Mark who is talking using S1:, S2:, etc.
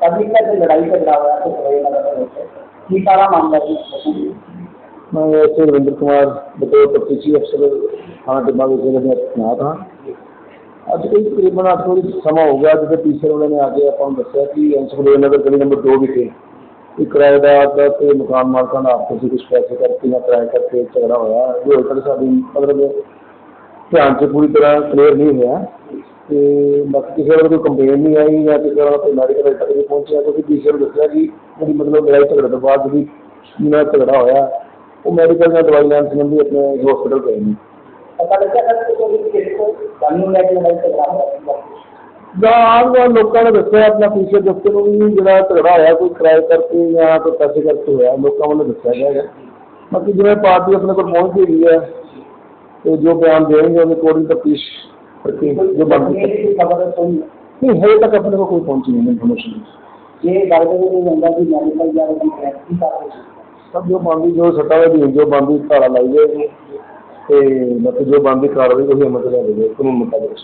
S1: कभी का जो लड़ाई झगड़ा हुआ तो सरोज नगर के ਵਿੱਚ ਕੀ ਸਾਰਾ ਮਾਮਲਾ ਸੀ
S2: मैं ऐसे रविंद्र कुमार बतौर तफ्तीशी अफसर थाना टिब्बा विजय में तैनात हाँ ਅੱਜ ਕੋਈ ਤਕਰੀਬਨ 8 ਵਜੇ ਸਮਾਂ ਹੋ ਗਿਆ ਜਦੋਂ ਟੀਚਰ ਉਹਨਾਂ ਨੇ ਆ ਕੇ ਆਪਾਂ ਨੂੰ ਦੱਸਿਆ ਕਿ ਅੰਸ਼ਪੁਰ ਨਗਰ ਗਲੀ ਨੰਬਰ 2 ਵਿਖੇ ਇੱਕ ਕਿਰਾਏਦਾਰ ਦਾ ਤੇ ਮਕਾਨ ਮਾਲਕਾਂ ਦਾ ਆਪਸ ਵਿੱਚ ਕੁਝ ਪੈਸੇ ਕਰਕੇ ਜਾਂ ਕਿਰਾਏ ਕਰਕੇ ਝਗੜਾ ਹੋਇਆ ਜੋ ਹਜੇ ਤੱਕ ਸਾਡੀ ਮਤਲਬ ਧਿਆਨ 'ਚ ਪੂਰੀ ਤਰ੍ਹਾਂ ਕਲੀਅਰ ਨਹੀਂ ਹੋਇਆ तो बाकी किसी वाले कोई कंप्लेन नहीं आई या किसी वाला कोई मैडिकल तक नहीं पहुँचा क्योंकि पीसी ने दसा कि मेरी मतलब लड़ाई झगड़े तो बाद जी मेरा झगड़ा होया वो या दवाई लैन संबंधी अपने हॉस्पिटल गए हैं लोगों ने दसा अपना पीसी दफ्तर भी जरा झगड़ा होया कोई किराए करके या कोई पैसे करके होया लोगों वालों दसा गया है बाकी जिम्मे पार्टी अपने को पहुँच गई है तो जो बयान देने अकॉर्डिंग तो पीस ठीक है जो बाकी
S1: खबर सुन
S2: नहीं है तक अपने को कोई पहुंची नहीं इन्फॉर्मेशन
S1: ये गाड़ी में नहीं होगा कि मेडिकल या रैंकी का
S2: ਸਭ ਜੋ ਬੰਦੀ ਜੋ ਸੱਟਾ ਦੀ ਜੋ ਬੰਦੀ ਧਾਰਾ ਲਾਈ ਜਾਏਗੀ ਤੇ ਮਤਲਬ ਜੋ ਬੰਦੀ ਕਾਰਵਾਈ ਉਹੀ ਅਮਲ ਚ ਲਿਆਂਦੀ ਜਾਏ ਕਾਨੂੰਨ ਮੁਤਾਬਕ